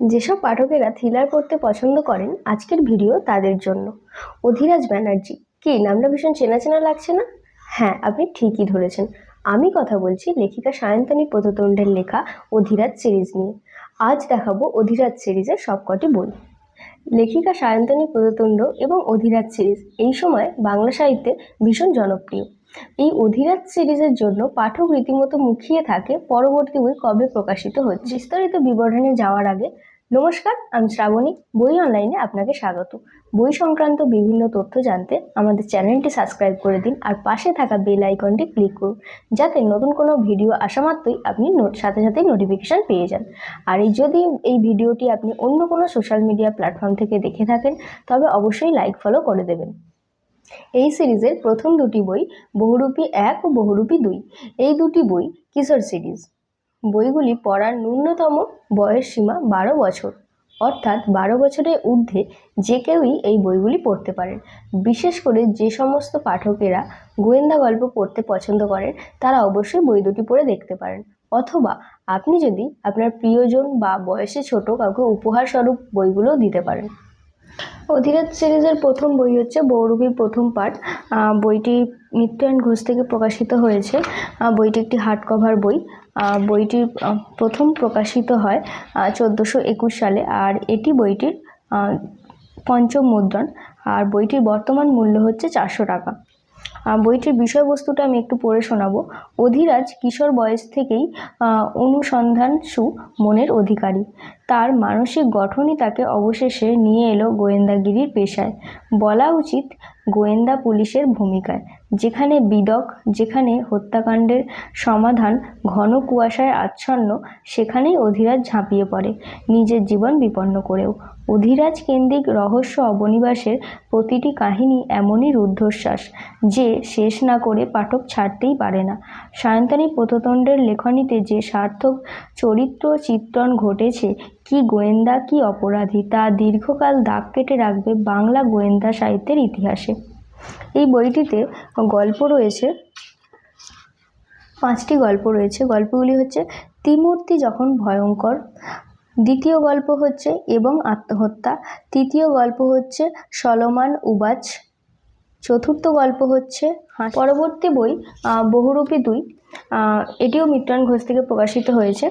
যেসব পাঠকেরা থ্রিলার পড়তে পছন্দ করেন, আজকের ভিডিও তাদের জন্য। অধিরাজ ব্যানার্জি, কি, নামটা ভীষণ চেনা চেনা লাগছে না? হ্যাঁ আপনি ঠিকই ধরেছেন। আমি কথা বলছি লেখিকা সায়ন্তনী পদতণ্ডের লেখা অধিরাজ সিরিজ নিয়ে। আজ দেখাবো অধিরাজ সিরিজের সবকটি বই। লেখিকা সায়ন্তনী পদতণ্ড এবং অধিরাজ সিরিজ এই সময় বাংলা সাহিত্যে ভীষণ জনপ্রিয়। এই অধীরাজ সিরিজের জন্য পাঠক রীতিমতো মুখিয়ে থাকে পরবর্তী বই কবে প্রকাশিত হচ্ছে? বিস্তারিত বিবরণে যাওয়ার আগে নমস্কার, আমি শ্রাবণী। বই অনলাইনে আপনাকে স্বাগত। বই সংক্রান্ত বিভিন্ন তথ্য জানতে আমাদের চ্যানেলটি সাবস্ক্রাইব করে দিন আর পাশে থাকা বেল আইকনটি ক্লিক করুন, যাতে নতুন কোনো ভিডিও আসা মাত্রই আপনি সাথে সাথেই নোটিফিকেশান পেয়ে যান। আর এই যদি এই ভিডিওটি আপনি অন্য কোনো সোশ্যাল মিডিয়া প্ল্যাটফর্ম থেকে দেখে থাকেন, তবে অবশ্যই লাইক ফলো করে দেবেন। এই সিরিজের প্রথম দুটি বই বহুরূপী এক ও বহুরূপী দুই। এই দুটি বই কিশোর সিরিজ। বইগুলি পড়ার ন্যূনতম বয়স সীমা বারো বছর। অর্থাৎ বারো বছরের ঊর্ধ্বে যে কেউই এই বইগুলি পড়তে পারেন। বিশেষ করে যে সমস্ত পাঠকেরা গোয়েন্দা গল্প পড়তে পছন্দ করেন, তারা অবশ্যই বই দুটি পড়ে দেখতে পারেন। অথবা আপনি যদি আপনার প্রিয়জন বা বয়সে ছোট কাউকে উপহার স্বরূপ বইগুলো দিতে পারেন। অধীরাজ সিরিজের প্রথম বই হচ্ছে বৌরবীর প্রথম পার্ট বইটি নিত্যায়ন ঘোষ থেকে প্রকাশিত হয়েছে। বইটি একটি হার্ড কভার বই বইটি প্রথম প্রকাশিত হয় চোদ্দোশো একুশ সালে আর এটি বইটির পঞ্চম মুদ্রণ। আর বইটির বর্তমান মূল্য হচ্ছে চারশো টাকা। বইটির বিষয়বস্তুটা আমি একটু পড়ে শোনাবো। অধিরাজ কিশোর বয়স থেকেই আহ, অনুসন্ধানসু মনের অধিকারী। তার মানসিক গঠনই তাকে অবশেষে নিয়ে এলো গোয়েন্দাগিরির পেশায়। বলা উচিত গোয়েন্দা পুলিশের ভূমিকায়, যেখানে বিদক, যেখানে হত্যাকাণ্ডের সমাধান ঘন কুয়াশায় আচ্ছন্ন, সেখানেই অধিরাজ ঝাঁপিয়ে পড়ে, নিজের জীবন বিপন্ন করেও। অধীরাজ কেন্দ্রিক রহস্য অবনিবাসের প্রতিটি কাহিনী এমনই রুদ্ধশ্বাস, যে শেষ না করে পাঠক ছাড়তেই পারে না। সায়ন্তনী পথতণ্ডের লেখনীতে যে সার্থক চরিত্র চিত্রণ ঘটেছে কি গোয়েন্দা কি অপরাধী তা দীর্ঘকাল দাগ কেটে রাখবে বাংলা গোয়েন্দা সাহিত্যের ইতিহাসে। এই বইটিতে গল্প রয়েছে পাঁচটি গল্প রয়েছে। গল্পগুলি হচ্ছে ত্রিমূর্তি যখন ভয়ঙ্কর দ্বিতীয় গল্প হচ্ছে এবং আত্মহত্যা। তৃতীয় গল্প হচ্ছে সলমান উবাচ। চতুর্থ গল্প হচ্ছে পরবর্তী বই বহুরূপী দুই। এটিও মিত্রান ঘোষ থেকে প্রকাশিত হয়েছে।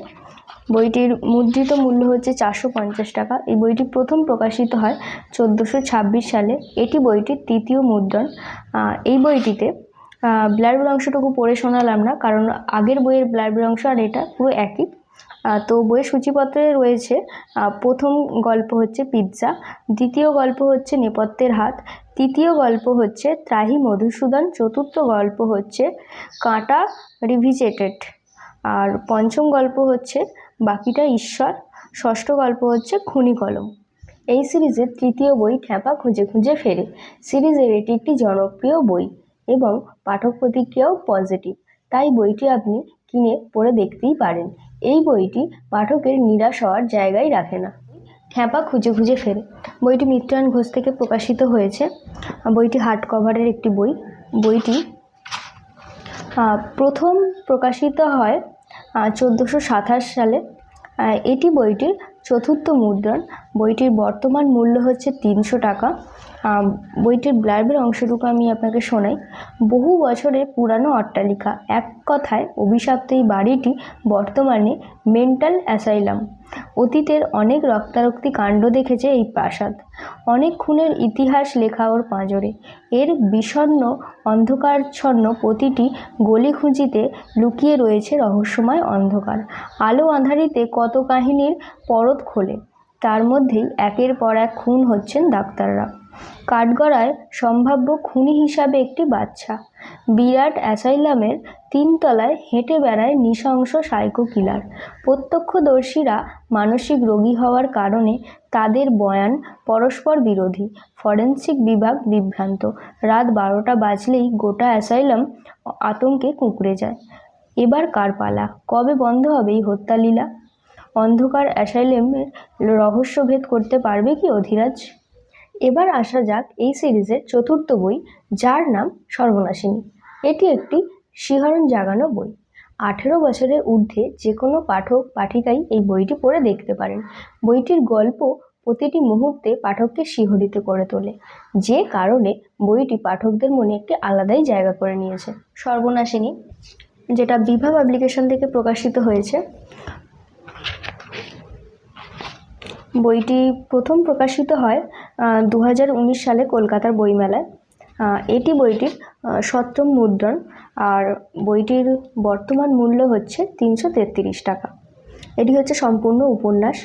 বইটির মুদ্রিত মূল্য হচ্ছে চারশো পঞ্চাশ টাকা। এই বইটি প্রথম প্রকাশিত হয় চোদ্দোশো ছাব্বিশ সালে। এটি বইটির তৃতীয় মুদ্রণ। এই বইটিতে ব্লার্বের অংশটুকু পড়ে শোনালাম না, কারণ আগের বইয়ের ব্লার্বের অংশ আর এটা পুরো একই। তো বইয়ের সূচিপত্রে রয়েছে প্রথম গল্প হচ্ছে পিৎজা, দ্বিতীয় গল্প হচ্ছে নেপথ্যের হাত, তৃতীয় গল্প হচ্ছে ত্রাহি মধুসূদন, চতুর্থ গল্প হচ্ছে কাঁটা রিভিজেটেড, আর পঞ্চম গল্প হচ্ছে বাকিটা ঈশ্বর। ষষ্ঠ গল্প হচ্ছে খুনি কলম। এই সিরিজের তৃতীয় বই খ্যাপা খুঁজে খুঁজে ফেরে। সিরিজের এটি একটি জনপ্রিয় বই এবং পাঠক প্রতিক্রিয়াও পজিটিভ তাই বইটি আপনি কিনে পড়ে দেখতেই পারেন। এই বইটি পাঠকের নিরাশ হওয়ার জায়গায় রাখে না। খ্যাপা খুঁজে খুঁজে ফেরে। বইটি মিত্রায়ণ ঘোষ থেকে প্রকাশিত হয়েছে। বইটি হার্ড কভারের একটি বই। বইটি প্রথম প্রকাশিত হয় চোদ্দোশো সাতাশ সালে। এটি বইটির চতুর্থ মুদ্রণ। বইটির বর্তমান মূল্য হচ্ছে তিনশো টাকা। বইটির ব্লার্বের অংশটুকু আমি আপনাকে শোনাই। বহু বছরের পুরানো অট্টালিকা, এক কথায় অভিশপ্ত এই বাড়িটি বর্তমানে মেন্টাল অ্যাসাইলাম অতীতের অনেক রক্তারক্তি কাণ্ড দেখেছে এই প্রাসাদ। অনেক খুনের ইতিহাস লেখা ওর পাঁজরে। এর বিষণ্ণ, অন্ধকারচ্ছন্ন প্রতিটি গলি খুঁজিতে লুকিয়ে রয়েছে রহস্যময় অন্ধকার। আলো আঁধারিতে কত কাহিনীর পরত খোলে। তার মধ্যেই একের পর এক খুন হচ্ছেন ডাক্তাররা। কাঠগড়ায় সম্ভাব্য খুনি হিসাবে একটি বাচ্চা। বিরাট অ্যাসাইলামের তিনতলায় হেঁটে বেড়ায় নৃশংস সাইকো কিলার। প্রত্যক্ষদর্শীরা মানসিক রোগী হওয়ার কারণে তাদের বয়ান পরস্পর বিরোধী। ফরেন্সিক বিভাগ বিভ্রান্ত। রাত বারোটা বাজলেই গোটা অ্যাসাইলাম আতঙ্কে কুঁকড়ে যায়। এবার কার পালা? কবে বন্ধ হবে এই হত্যালীলা? অন্ধকার অ্যাসাইলামের রহস্যভেদ করতে পারবে কি অধীরাজ? এবার আসা যাক এই সিরিজের চতুর্থ বই, যার নাম সর্বনাশিনী। এটি একটি শিহরণ জাগানো বই। আঠেরো বছরের ঊর্ধ্বে যে কোনো পাঠক, পাঠিকাই এই বইটি পড়ে দেখতে পারেন। বইটির গল্প প্রতিটি মুহূর্তে পাঠককে শিহরিত করে তোলে। যে কারণে বইটি পাঠকদের মনে একটি আলাদাই জায়গা করে নিয়েছে। সর্বনাশিনী, যেটা বিভা পাবলিকেশন থেকে প্রকাশিত হয়েছে। বইটি প্রথম প্রকাশিত হয় দু হাজার উনিশ সালে কলকাতার বইমেলায়। এটি বইটির সপ্তম মুদ্রণ। আর বইটির বর্তমান মূল্য হচ্ছে তিনশো তেত্রিশ টাকা। এটি হচ্ছে সম্পূর্ণ উপন্যাস।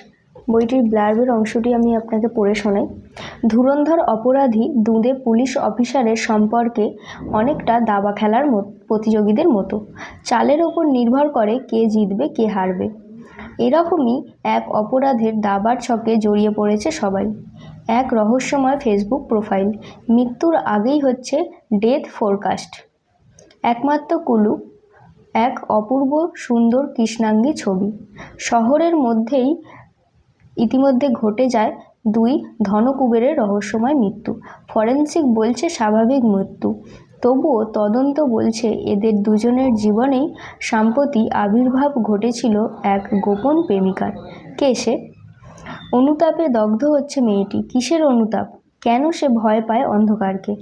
বইটির ব্লার্বের অংশটি আমি আপনাকে পড়ে শোনাই। ধুরন্ধর অপরাধী দুঁদে পুলিশ অফিসারের সম্পর্কে অনেকটা দাবা খেলার প্রতিযোগীদের মতো। চালের ওপর নির্ভর করে কে জিতবে, কে হারবে। এরকমই এক অপরাধের দাবার ছকে জড়িয়ে পড়েছে সবাই। এক রহস্যময় ফেসবুক প্রোফাইল মৃত্যুর আগেই হচ্ছে ডেথ ফোরকাস্ট একমাত্র কুলু, এক অপূর্ব সুন্দর কৃষ্ণাঙ্গী ছবি। শহরের মধ্যেই ইতিমধ্যে ঘটে যায় দুই ধনকুবেরের রহস্যময় মৃত্যু। ফরেন্সিক বলছে স্বাভাবিক মৃত্যু। তবুও তদন্ত বলছে এদের দুজনের জীবনেই সাম্প্রতি আবির্ভাব ঘটেছিল এক গোপন প্রেমিকার। কে সে? অনুতাপে দগ্ধ হচ্ছে মেয়েটি। কিসের অনুতাপ? কেন সে ভয় পায় অন্ধকারকে?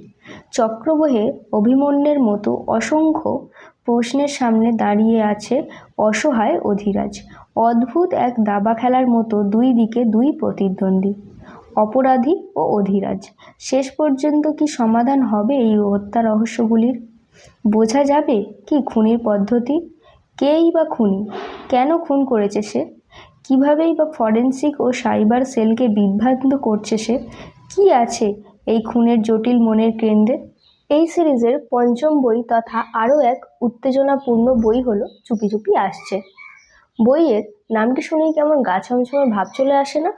চক্রবহে অভিমন্যের মতো অসংখ্য প্রশ্নের সামনে দাঁড়িয়ে আছে অসহায় অধিরাজ। অদ্ভুত এক দাবা খেলার মতো দুই দিকে দুই প্রতিদ্বন্দ্বী, অপরাধী ও অধিরাজ। শেষ পর্যন্ত কি সমাধান হবে এই হত্যা রহস্যগুলির? বোঝা যাবে কি খুনির পদ্ধতি? কেই বা খুনি? কেন খুন করেছে সে? কীভাবেই বা ফরেনসিক ও সাইবার সেলকে বিভ্রান্ত করছে সে? কি আছে এই খুনের জটিল মনের কেন্দ্রে? এই সিরিজের পঞ্চম বই তথা আরও এক উত্তেজনাপূর্ণ বই হলো চুপি চুপি আসছে। বইয়ের নামটি শুনেই কেমন গা ছমছমে ভাব চলে আসে না?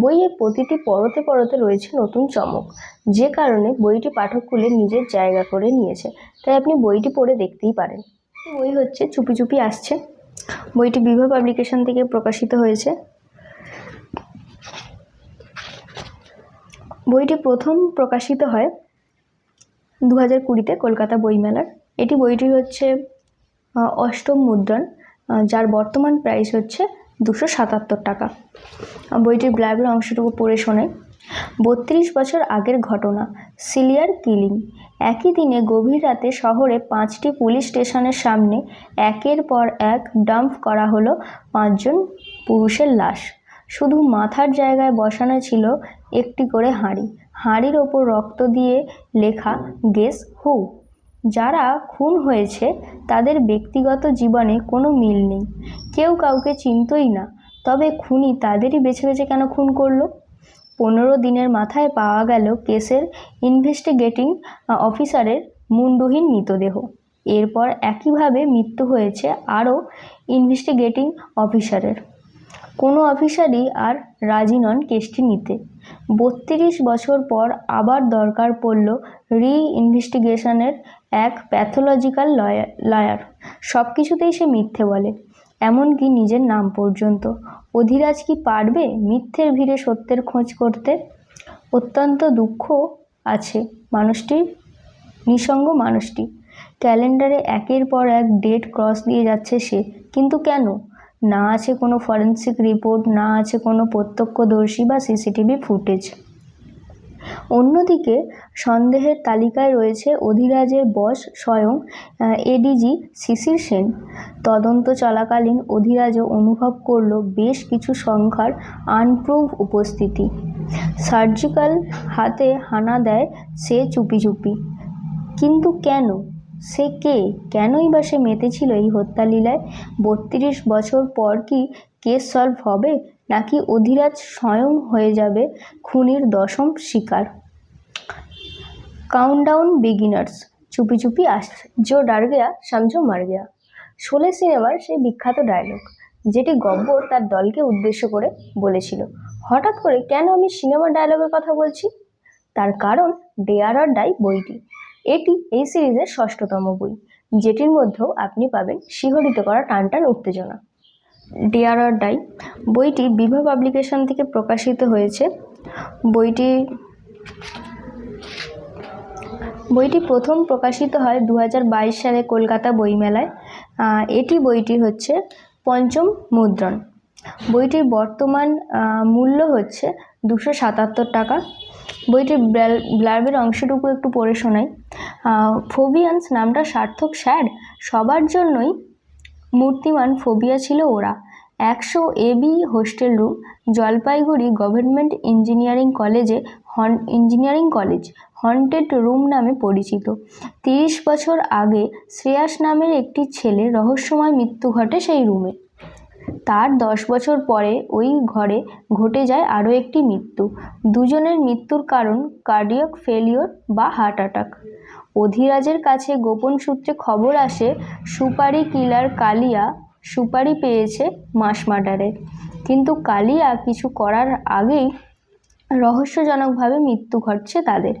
বইয়ের প্রতিটি পরতে পরতে রয়েছে নতুন চমক। যে কারণে বইটি পাঠককুলের নিজের জায়গা করে নিয়েছে। তাই আপনি বইটি পড়ে দেখতেই পারেন। বই হচ্ছে চুপি চুপি আসছে। বইটি বিভা পাবলিকেশন থেকে প্রকাশিত হয়েছে। বইটি প্রথম প্রকাশিত হয় দু হাজার কুড়িতে কলকাতা বইমেলার। এটি বইটি হচ্ছে অষ্টম মুদ্রণ যার বর্তমান প্রাইস হচ্ছে দুশো সাতাত্তর টাকা। বইটির ব্লাবের অংশটুকু পড়ে শোনাই। বত্রিশ বছর আগের ঘটনা, সিলিয়ার কিলিং। একই দিনে গভীর রাতে শহরে পাঁচটি পুলিশ স্টেশনের সামনে একের পর এক ডাম্প করা হলো পাঁচজন পুরুষের লাশ। শুধু মাথার জায়গায় বসানো ছিল একটি করে হাঁড়ি। হাঁড়ির ওপর রক্ত দিয়ে লেখা, গেস হু। যারা খুন হয়েছে, তাদের ব্যক্তিগত জীবনে কোনো মিল নেই। কেউ কাউকে চিনতই না, তবে খুনি তাদেরই বেছে বেছে কেন খুন করল? পনেরো দিনের মাথায় পাওয়া গেল কেসের ইনভেস্টিগেটিং অফিসারের মুন্ডহীন মৃতদেহ। এরপর একইভাবে মৃত্যু হয়েছে আরও ইনভেস্টিগেটিং অফিসারের। কোনো অফিসারই আর রাজি নন কেসটি নিতে। বত্রিশ বছর পর আবার দরকার পড়ল রি ইনভেস্টিগেশনের এক প্যাথোলজিক্যাল লয়ার লয়ার। সব কিছুতেই সে মিথ্যে বলে। এমনকি নিজের নাম পর্যন্ত। অধিরাজ কি পারবে মিথ্যের ভিড়ে সত্যের খোঁজ করতে? অত্যন্ত দুঃখ আছে মানুষটির, নিঃসঙ্গ মানুষটি। ক্যালেন্ডারে একের পর এক ডেট ক্রস দিয়ে যাচ্ছে সে। কিন্তু কেন? না আছে কোনো ফরেন্সিক রিপোর্ট, না আছে কোনো প্রত্যক্ষদর্শী বা সিসিটিভি ফুটেজ। অন্যদিকে সন্দেহের তালিকায় রয়েছে অধিরাজের বস স্বয়ং এডিজি শিশির সেন। তদন্ত চলাকালীন অধিরাজও অনুভব করল বেশ কিছু সংখ্যার আনপ্রুভ উপস্থিতি। সার্জিক্যাল হাতে হানা দেয় সে চুপি চুপি। কিন্তু কেন? সে কে? কেনই বা সে মেতেছিল এই হত্যা লীলায়? বত্রিশ বছর পর কি কেস সলভ হবে? নাকি অধিরাজ স্বয়ং হয়ে যাবে খুনির দশম শিকার? কাউন্টডাউন বিগিনার্স চুপি চুপি আসছে। জো ডার গেয়া সামঝো মার গেয়া শোলে সিনেমার সেই বিখ্যাত ডায়লগ যেটি গব্বর তার দলকে উদ্দেশ্য করে বলেছিল। হঠাৎ করে কেন আমি সিনেমার ডায়লগের কথা বলছি? তার কারণ ডেয়ার আর ডাই বইটি। এটি এই সিরিজের ষষ্ঠতম বই, যেটির মধ্যেও আপনি পাবেন শিহরিত করা টান টান উত্তেজনা। ডিয়ার অর ডাই বইটি বিভা পাবলিকেশন থেকে প্রকাশিত হয়েছে। বইটি বইটি প্রথম প্রকাশিত হয় দু হাজার বাইশ সালে কলকাতা বইমেলায়। এটি বইটি হচ্ছে পঞ্চম মুদ্রণ। বইটির বর্তমান মূল্য হচ্ছে দুশো সাতাত্তর টাকা। বইটির ব্লার- ব্লার্বের অংশটুকু একটু পড়ে শোনাই। ফোবিয়ান্স নামটা সার্থক স্যার। সবার জন্যই মূর্তিমান ফোবিয়া ছিল ওরা। একশো AB hostel room, Jalpaiguri government engineering কলেজে হন, ইঞ্জিনিয়ারিং কলেজ, হন্টেড রুম নামে পরিচিত। তিরিশ বছর আগে শ্রেয়াস নামের একটি ছেলে রহস্যময় মৃত্যু ঘটে সেই রুমে। তার দশ বছর পরে ওই ঘরে ঘটে যায় আরও একটি মৃত্যু। দুজনের মৃত্যুর কারণ কার্ডিয়াক ফেলিওর বা হার্ট অ্যাটাক। অধিরাজের কাছে গোপন সূত্রে খবর আসে, সুপারি কিলার কালিয়া সুপারি পেয়েছে মাস মার্ডারে। কিন্তু কালিয়া কিছু করার আগেই রহস্যজনকভাবে মৃত্যু ঘটছে তাদের।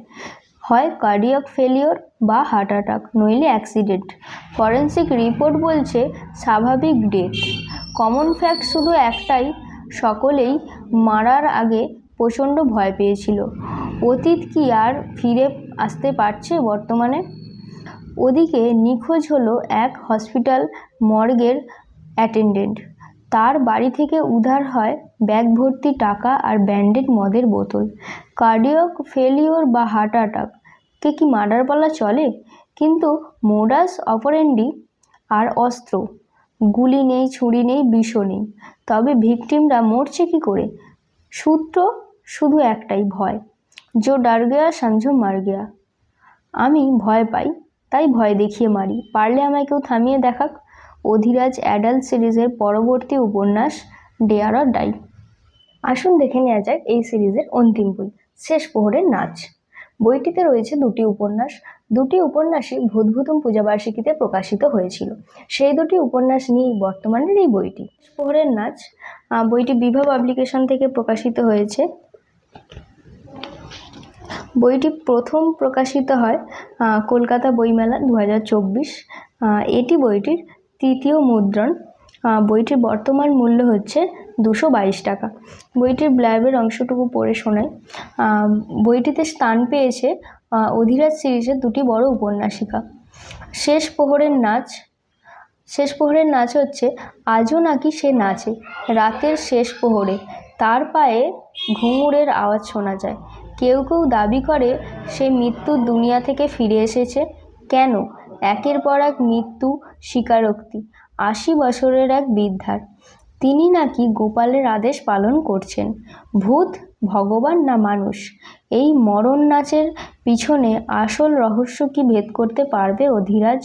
হয় কার্ডিয়াক ফেলিওর বা হার্ট অ্যাটাক, নইলে অ্যাক্সিডেন্ট। ফরেন্সিক রিপোর্ট বলছে স্বাভাবিক ডেথ। কমন ফ্যাক্ট শুধু একটাই, সকলেই মারার আগে প্রচণ্ড ভয় পেয়েছিল। অতীত কি আর ফিরে আসতে পারছে বর্তমানে? ওদিকে নিখোঁজ হলো এক হসপিটাল মর্গের অ্যাটেন্ডেন্ট তার বাড়ি থেকে উদ্ধার হয় ব্যাগ ভর্তি টাকা আর ব্যান্ডেড মদের বোতল। কার্ডিয়াক ফেলিওর বা হার্ট অ্যাটাক কে কি মার্ডার বলা চলে? কিন্তু মোডাস অপারেন্ডি আর অস্ত্র গুলি নেই, ছুরি নেই, বিষও নেই। তবে ভিকটিমরা মরছে কি করে? সূত্র শুধু একটাই ভয়, জো ডার গেয়া সমঝো মার গেয়া। আমি ভয় পাই, তাই ভয় দেখিয়ে মারি। পারলে আমায় কেউ থামিয়ে দেখাক? অধিরাজ অ্যাডাল্ট সিরিজের পরবর্তী উপন্যাস, ডেয়ার অর ডাই। আসুন দেখে নেওয়া যাক এই সিরিজের অন্তিম বই, শেষ প্রহরের নাচ। বইটিতে রয়েছে দুটি উপন্যাস। দুটি উপন্যাসই ভূতভূতম পূজাবার্ষিকীতে প্রকাশিত হয়েছিল। সেই দুটি উপন্যাস নিয়েই বর্তমানের এই বইটি। শেষ প্রহরের নাচ বইটি বিভা পাবলিকেশন থেকে প্রকাশিত হয়েছে। বইটি প্রথম প্রকাশিত হয় কলকাতা বইমেলা দু হাজার চব্বিশ এটি বইটির তৃতীয় মুদ্রণ। বইটির বর্তমান মূল্য হচ্ছে দুশো বাইশ টাকা। বইটির ব্ল্যাবের অংশটুকু পড়ে শোনাই। বইটিতে স্থান পেয়েছে অধিরাজ সিরিজের দুটি বড় উপন্যাসিকা। শেষ প্রহরের নাচ, শেষ প্রহরের নাচ হচ্ছে, আজও নাকি সে নাচে, রাতের শেষ প্রহরে। তার পায়ে ঘুঙুরের আওয়াজ শোনা যায়। কেউ কেউ দাবি করে, সে মৃত্যুর দুনিয়া থেকে ফিরে এসেছে। কেন? একের পর এক মৃত্যু স্বীকারোক্তি। আশি বছরের এক বৃদ্ধার। তিনি নাকি গোপালের আদেশ পালন করছেন। ভূত, ভগবান না মানুষ? এই মরণ নাচের পিছনে আসল রহস্য কি ভেদ করতে পারবে অধিরাজ?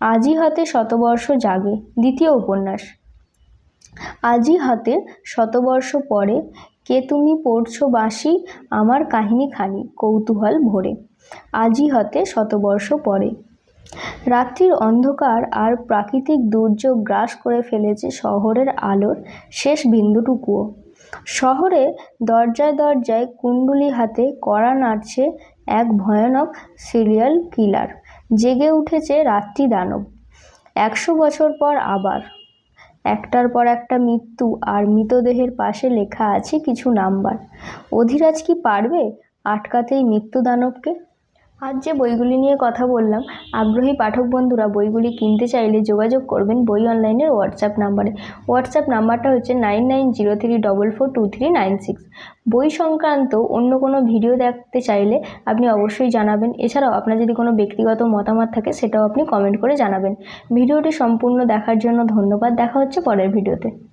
আজি হাতে শতবর্ষ জাগে, দ্বিতীয় উপন্যাস। আজি হাতে শতবর্ষ পরে, কে তুমি পড়ছো বাঁশি? আমার কাহিনী খানি কৌতূহল ভরে। আজি হাতে শতবর্ষ পরে। রাত্রির অন্ধকার আর প্রাকৃতিক দুর্যোগ গ্রাস করে ফেলেছে শহরের আলোর শেষ বিন্দুটুকুও। শহরে দরজায় দরজায় কুণ্ডুলি হাতে কড়া নাড়ছে এক ভয়ানক সিরিয়াল কিলার, জেগে উঠেছে রাত্রি দানব। একশো বছর পর আবার। একটার পর একটা মৃত্যু আর মৃতদেহের পাশে লেখা আছে কিছু নাম্বার। অধিরাজ কি পারবে আটকাতেই মৃত্যু দানবকে আজ যে বইগুলি নিয়ে কথা বললাম, আগ্রহী পাঠক বন্ধুরা বইগুলি কিনতে চাইলে যোগাযোগ করবেন বই অনলাইনের হোয়াটসঅ্যাপ নাম্বারে। হোয়াটসঅ্যাপ নাম্বারটা হচ্ছে nine nine zero three double four two three nine six. বই সংক্রান্ত অন্য কোনো ভিডিও দেখতে চাইলে আপনি অবশ্যই জানাবেন। এছাড়াও আপনার যদি কোনো ব্যক্তিগত মতামত থাকে, সেটাও আপনি কমেন্ট করে জানাবেন। ভিডিওটি সম্পূর্ণ দেখার জন্য ধন্যবাদ। দেখা হচ্ছে পরের ভিডিওতে।